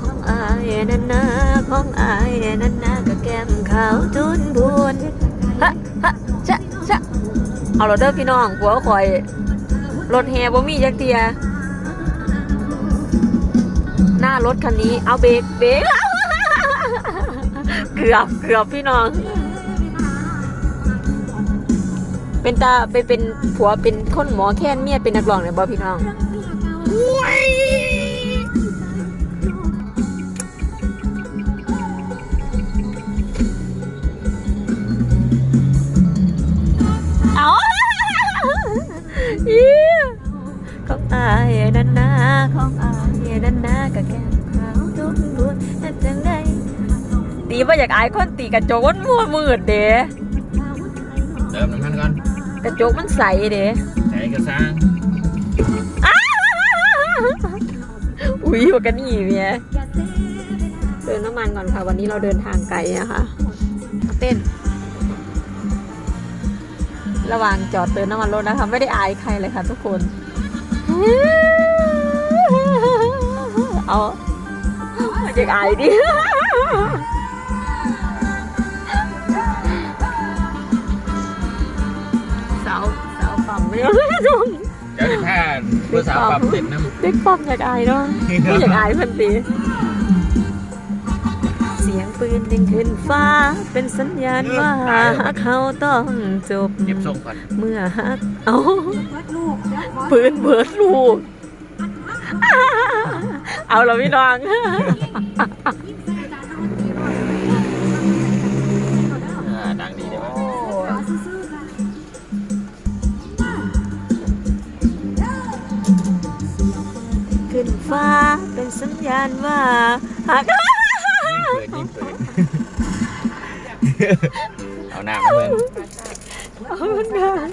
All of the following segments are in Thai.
ของอายนันนาของอายนันนาก็แก้มขาวจุนพูนฮะฮะชะชะเอารถเด้อพี่น้องผัวข่อยรถแฮบ่มีจักเทียหน้ารถคันนี้เอาเบรกเบรกเกือบเกือบพี่น้อง เป็นตาไปเป็นผัวเป็นคนหมอแค้นเมียเป็นนักร้องเนี่ยบ่พี่น้อง ของอายนั่นนาของอายนั่นนาก็แก้มขาวทุกบุญแต่จังไดตีว่าอยากอายคนตีกระจกมันมัวมืดเด้เติมน้ำมันก่อนกระจกมันใสเด้ใช้กระซังอุ้ยว่ากันนี่เมียเติมน้ำมันก่อนค่ะ วันนี้เราเดินทางไกลนะคะเต้น ระหว่างจอดเติมน้ำมันรถนะคะ ไม่ได้อายใครเลยค่ะทุกคน เอาอยากอายดิสาวสาวปั๊มไม่เอาไม่ต้องเดี๋ยวดิท่าเพื่อสาวปรับเสร็จน้เด็กป้อมอยากอายเนาะไม่อยากอายเพันตีเสียงปืนดึงขึ้นฟ้า เป็นสัญญาณว่าเขาต้องจบำเก็บส่งก่อนเมื่อฮักเอาปืนเบิดลูก เอาเราพี่น้อง อ่าดังดีได้ไหมขึ้นฟ้าเป็นสัญญาณว่าฮัก เขินเอาหน้ามาเมืองเอามันกัน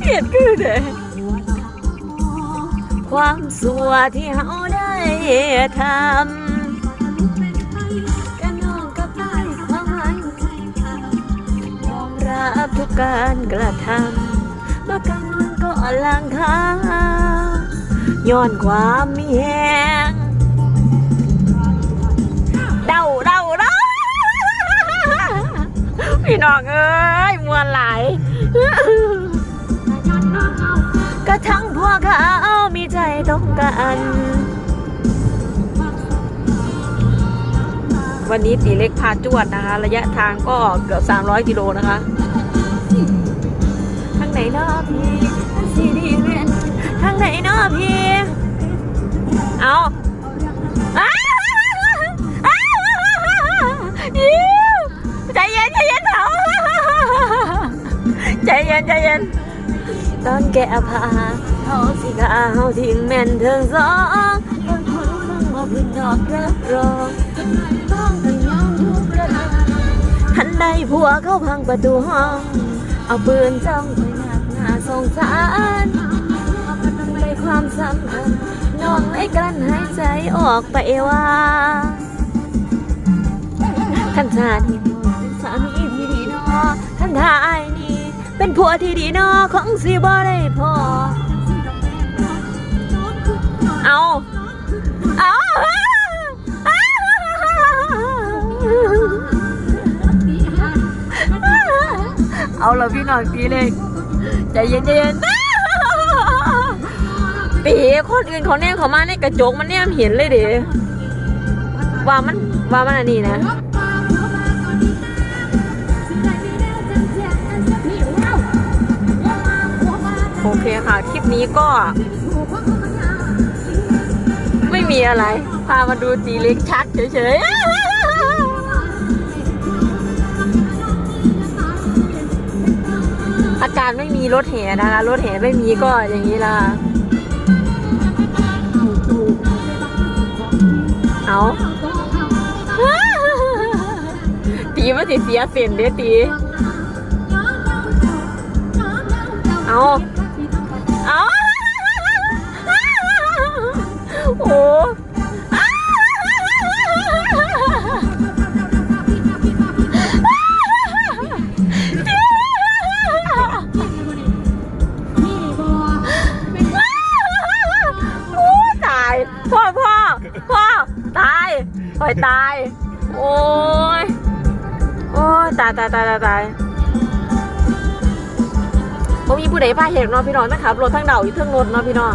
เกลียดคือเด้ความสัวที่เฮาได้ทำ บทุกการกระทำเมื่อกันมันก็ลังคาย้อนความมีแหงเดาเดาเดาพี่น้องเอ้ยมวนหลายก็ทั้งพวกเขามีใจต้องกันวันนี้ตีเล็กพาจวดนะคะ ระยะทางก็เกือบ 300 กิโลนะคะ ไหนนาะพี่ซีดีเวนทางไหนเนาะพี่เอาอ้าวอ้าวอิ๊วใจเย็นใจเย็นเถอะใจเย็นใจเย็นตอนแกะผ้าเขาสิกาเขาทิ้งแม่นเทิงสองบางคนฟังบ่พื้นดอกรับรองต้องให้ยอมทุกระทำทันใดผัวเขาพังประตูห้อง เอาปืนจ้อง สงสารในความสัมพันธ์น้องไม่กลั้นหายใจออกไปว่าขันชาที่เป็นสามีที่ดีเนอขันทายนี่เป็นผัวที่ดีเนอของสิบ่ได้พอเอาเอาเอาละพี่น้องตีเลย ใจเย็นใจเย็นตีคนอื่นเขาแนมเขามาในกระจกมันแนมเห็นเลยเด้ว่ามันว่ามันอันนี้นะโอเคค่ะ คลิปนี้ก็ ไม่มีอะไร พามาดูตีเล็กชักเฉยๆ การไม่มีรถแห่นะคะ รถแห่ไม่มีก็อย่างนี้ละเอาตีมันสิเสียเสียนเด้อตีเอาเอา ให้ตาย โอ้ย โอ้ยตายตายตายตายตายผมมีผู้ใดพาเห็นเนาะพี่น้องนะครับรถทั้งเดาอยู่ทั้งรถเนาะพี่น้อง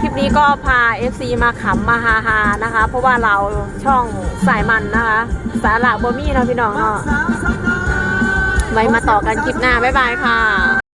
คลิปนี้ก็พา FC มาขำมาฮาฮานะคะ เพราะว่าเราช่องสายมันนะคะ สาระบ่มีเนาะพี่น้องเนาะไว้มาต่อกันคลิปหน้า บ๊ายบายค่ะ